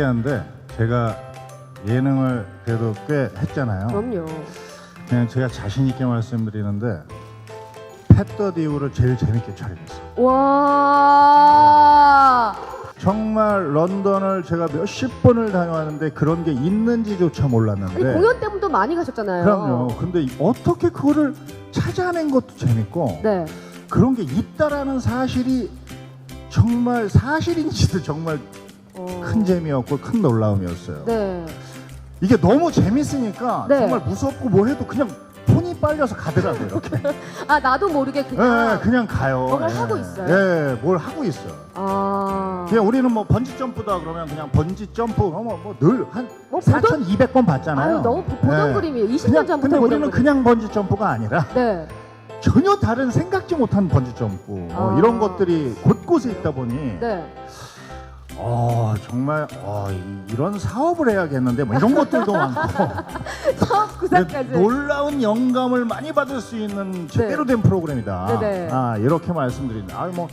신기한데 제가 예능을 그래도 꽤 했잖아요. 그럼요. 그냥 제가 자신 있게 말씀드리는데 패더디 이후를 제일 재밌게 촬영했어요. 와. 정말 런던을 제가 몇십 번을 다녀왔는데 그런 게 있는지조차 아니, 몰랐는데 공연 때문에 많이 가셨잖아요. 그럼요. 근데 어떻게 그거를 찾아낸 것도 재밌고 네. 그런 게 있다라는 사실이 정말 사실인지도 정말 어. 큰 재미였고 큰 놀라움이었어요. 네. 이게 너무 재밌으니까 네. 정말 무섭고 뭐 해도 그냥 손이 빨려서 가더라고요. 이렇게. 아 나도 모르게 예, 그냥. 그냥 가요. 뭔가 예. 하고 있어요? 예, 뭘 하고 있어요. 아. 그냥 우리는 뭐 번지 점프다 그러면 그냥 번지 점프 뭐늘한 뭐 보던 4,200번 봤잖아요. 아유 너무 보- 보던 예. 그림이에요. 20년 그냥 전부터 근데 보던 우리는 그림. 그냥 번지 점프가 아니라 네. 전혀 다른 생각지 못한 번지 점프 뭐 아. 이런 것들이 곳곳에 있다 보니 네. 어, 정말 어, 이- 이런 사업을 해야겠는데 뭐 이런 것들도 많고 처음 구상까지. 놀라운 영감을 많이 받을 수 있는 제대로 된 프로그램이다. 네네. 아, 이렇게 말씀드립니다. 아, 뭐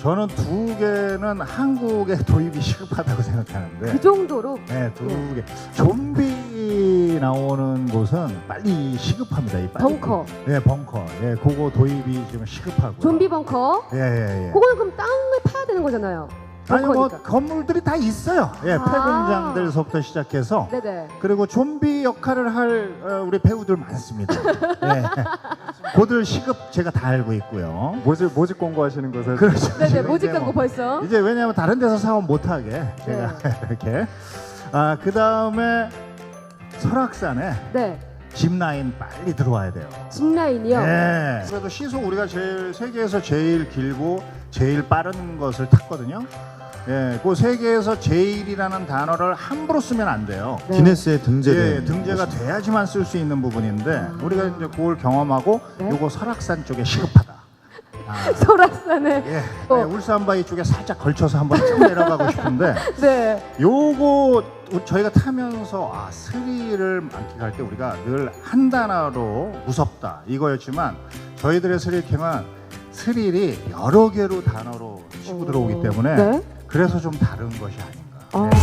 저는 두 개는 한국에 도입이 시급하다고 생각하는데. 그 정도로. 네, 두 네. 개. 좀비 나오는 곳은 빨리 시급합니다. 이 빨리. 벙커. 네, 벙커. 예, 그거 도입이 지금 시급하고. 좀비 벙커. 예, 예, 예. 그거는 그럼 땅을 파야 되는 거잖아요. 아니 뭐 벙커니까. 건물들이 다 있어요. 예, 아. 폐공장들서부터 시작해서 네네. 그리고 좀비 역할을 할 어, 우리 배우들 많습니다. 예. 그들 시급 제가 다 알고 있고요. 모집 모집 공고하시는 것을 그렇죠. 네네. 지금 모집 이제 광고 뭐 벌써. 이제 왜냐하면 다른 데서 사업 못하게 제가 이렇게 아그 다음에 설악산에 네. 짚라인 빨리 들어와야 돼요. 짚라인이요. 네. 그래도 시속 우리가 제일 세계에서 제일 길고 제일 빠른 것을 탔거든요. 예, 그 세계에서 제일이라는 단어를 함부로 쓰면 안 돼요. 네. 기네스에 등재된 예, 등재가 돼야지만 쓸 수 있는 부분인데 아. 우리가 이제 그걸 경험하고 네. 요거 설악산 쪽에 시급하다. 아, 설악산에. 예, 어. 네, 울산바위 쪽에 살짝 걸쳐서 한번 쭉 내려가고 싶은데 네. 요거 저희가 타면서 아 스릴을 만끽할 때 우리가 늘 한 단어로 무섭다 이거였지만 저희들의 스릴캠은 스릴이 여러 개로 단어로 치고 들어오기 때문에 네. 그래서 좀 다른 것이 아닌가. 아. 네.